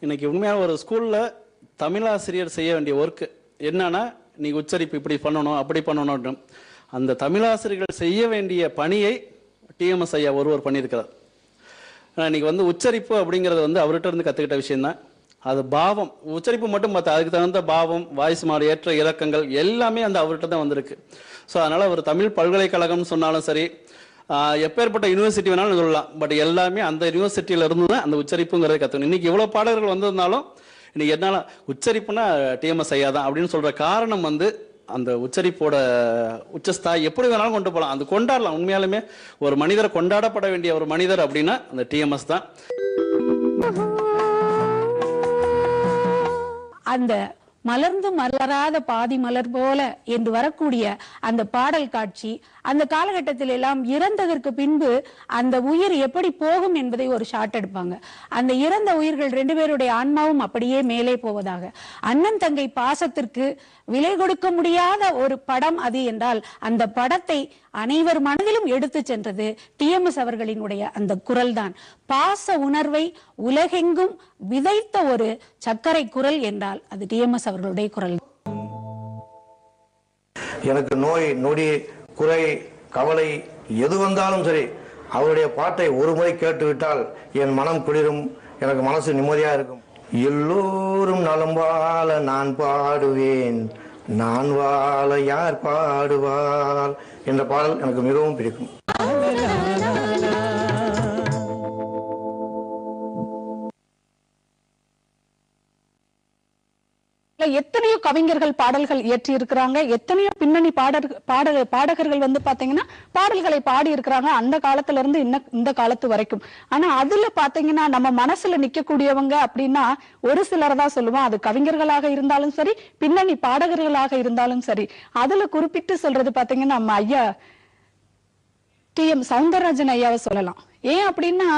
இன்னைக்கு உண்மையாக ஒரு ஸ்கூலில் தமிழாசிரியர் செய்ய வேண்டிய ஒர்க்கு என்னன்னா நீ உச்சரிப்பு இப்படி பண்ணணும் அப்படி பண்ணணும் அந்த தமிழாசிரியர்கள் செய்ய வேண்டிய பணியை டிஎம்எஸ் ஐயா ஒருவர் பண்ணியிருக்கிறார். ஆனா, இன்னைக்கு வந்து உச்சரிப்பு அப்படிங்கிறது வந்து அவர்கிட்ட இருந்து கற்றுக்கிட்ட விஷயம்தான். அது பாவம். உச்சரிப்பு மட்டும் பார்த்தா அதுக்கு தகுந்த பாவம் வாய்ஸ் மாறு ஏற்ற இலக்கங்கள் எல்லாமே அந்த அவர்கிட்ட தான் வந்திருக்கு. ஸோ அதனால் அவர் தமிழ் பல்கலைக்கழகம்னு சொன்னாலும் சரி எப்பேற்பட்ட யூனிவர்சிட்டி வேணாலும் சொல்லலாம் பட் எல்லாமே அந்த யூனிவர்சிட்டியில இருந்து தான் அந்த உச்சரிப்புங்கிறத கற்றுக்கணும் இன்னைக்கு இவ்வளோ பாடல்கள் வந்திருந்தாலும் இன்னைக்கு என்னால் உச்சரிப்புனா டிஎம்எஸ் ஐயா தான் அப்படின்னு சொல்கிற காரணம் வந்து அந்த உச்சரிப்போட உச்சஸ்தா எப்படி வேணாலும் கொண்டு போகலாம் அது கொண்டாடலாம். உண்மையாலுமே ஒரு மனிதரை கொண்டாடப்பட வேண்டிய ஒரு மனிதர் அப்படின்னா அந்த டிஎம்எஸ் தான். அந்த மலர்ந்து மலராத பாதி மலர் போல என்று வரக்கூடிய அந்த பாடல் காட்சி அந்த காலகட்டத்தில் எல்லாம் இறந்ததற்கு பின்பு அந்த உயிர் எப்படி போகும் என்பதை ஒரு ஷாட் எடுப்பாங்க. அந்த இறந்த உயிர்கள் ரெண்டு பேருடைய ஆன்மாவும் அப்படியே மேலே போவதாக. அண்ணன் தங்கை பாசத்திற்கு விலை கொடுக்க முடியாத ஒரு படம் அது என்றால் அந்த படத்தை அனைவர் மனதிலும் எடுத்து சென்றது டிஎம்எஸ் அவர்களினுடைய அந்த குரல் தான் பாச உணர்வை உலகெங்கும் விதைத்த ஒரு சர்க்கரை குரல் என்றால் அது டிஎம்எஸ் அவர்களுடைய குரல். எனக்கு நோய் நொடி குறை கவலை எது வந்தாலும் சரி அவருடைய பாட்டை ஒரு முறை கேட்டுவிட்டால் என் மனம் குளிரும் எனக்கு மனசு நிம்மதியா இருக்கும். எல்லோரும் நலம் வாழ நான் பாடுவேன் நான் வாழ யார் பாடுவார்? என்ற பாடல் எனக்கு மிகவும் பிடிக்கும். எத்தனையோ கவிஞர்கள் பாடல்கள் இயற்றி இருக்கிறாங்க எத்தனையோ பின்னணி பாடல் பாட பாடகர்கள் வந்து பாத்தீங்கன்னா பாடல்களை பாடி இருக்கிறாங்க அந்த காலத்துல இருந்து இன்ன இந்த காலத்து வரைக்கும். ஆனா அதுல பாத்தீங்கன்னா நம்ம மனசுல நிக்கக்கூடியவங்க அப்படின்னா ஒரு சிலர் தான் சொல்லுவோம். அது கவிஞர்களாக இருந்தாலும் சரி பின்னணி பாடகர்களாக இருந்தாலும் சரி. அதுல குறிப்பிட்டு சொல்றது பாத்தீங்கன்னா நம்ம ஐயா டி எம் சவுந்தரராஜன் ஐயாவை சொல்லலாம். ஏன் அப்படின்னா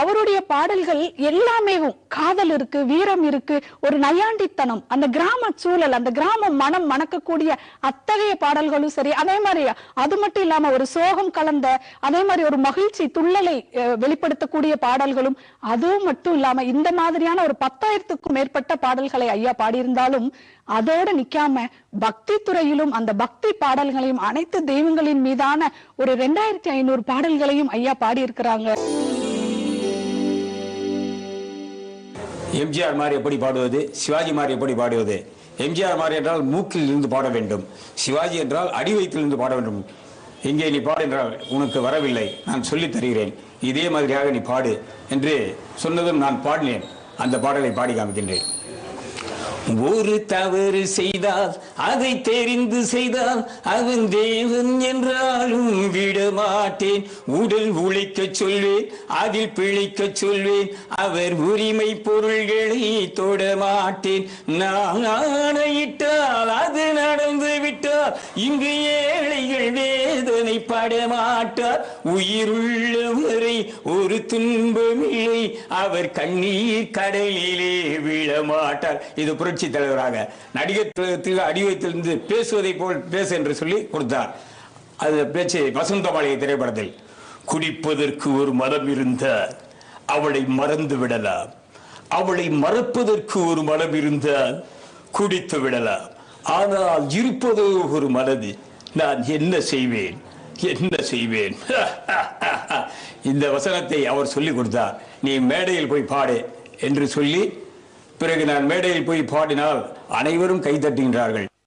அவருடைய பாடல்கள் எல்லாமே காதல் இருக்கு வீரம் இருக்கு ஒரு நையாண்டித்தனம். அந்த கிராம சூழல் அந்த கிராம மனம் மணக்கக்கூடிய அத்தகைய பாடல்களும் சரி அதே மாதிரி அது மட்டும் இல்லாம ஒரு சோகம் கலந்த அதே மாதிரி ஒரு மகிழ்ச்சி துள்ளலை வெளிப்படுத்தக்கூடிய பாடல்களும் அதுவும் மட்டும் இல்லாம இந்த மாதிரியான ஒரு பத்தாயிரத்துக்கும் மேற்பட்ட பாடல்களை ஐயா பாடியிருந்தாலும் அதோட நிக்காம பக்தி துறையிலும் அந்த பக்தி பாடல்களையும் அனைத்து தெய்வங்களின் மீதான ஒரு ரெண்டாயிரத்தி ஐநூறு பாடல்களையும் ஐயா பாடியிருக்கிறாங்க. எம்ஜிஆர் மாதிரி எப்படி பாடுவது? சிவாஜி மாதிரி எப்படி பாடுவது? எம்ஜிஆர் மாதிரி என்றால் மூக்கில் இருந்து பாட வேண்டும். சிவாஜி என்றால் அடி வயிற்றிலிருந்து பாட வேண்டும். இங்கே நீ பாடு என்றால் உனக்கு வரவில்லை. நான் சொல்லித் தருகிறேன். இதே மாதிரியாக நீ பாடு என்று சொன்னதும் நான் பாடினேன். அந்த பாடலை பாடி காமிக்கின்றேன். ஒரு தவறு செய்தால் அதை தெரிந்து செய்தால் அவன் தேவன் என்றாலும் விட மாட்டேன் உடல் உழைக்க சொல்வேன் அதில் பிழைக்க சொல்வேன் அவர் உரிமை பொருள்களை தொட மாட்டேன் நான் ஆணையிட்டால் அது நடந்து விட்டால் இங்கு ஏழைகள் வேதனை படமாட்டார். உயிருள்ளவரை ஒரு துன்பமில்லை. அவர் கண்ணீர் கடலிலே விழமாட்டார். இது புரட்சி தலைவராக நடிகர் திலகத்தில் அடிவயத்திலிருந்து பேசுவதை போல் பேசு என்று சொல்லி கொடுத்தார். அது பேச்சு வசந்தமாளிகை திரைப்படத்தில். குடிப்பதற்கு ஒரு மதம் இருந்த அவளை மறந்து விடலாம். அவளை மறப்பதற்கு ஒரு மனம் இருந்தால் குடித்து விடலாம். ஆனால் இருப்பதோ ஒரு மனது. நான் என்ன செய்வேன்? என்ன செய்வேன்? இந்த வசனத்தை அவர் சொல்லிக் கொடுத்தார். நீ மேடையில் போய் பாடு என்று சொல்லி பிறகு நான் மேடையில் போய் பாடினால் அனைவரும் கைதட்டுகின்றார்கள்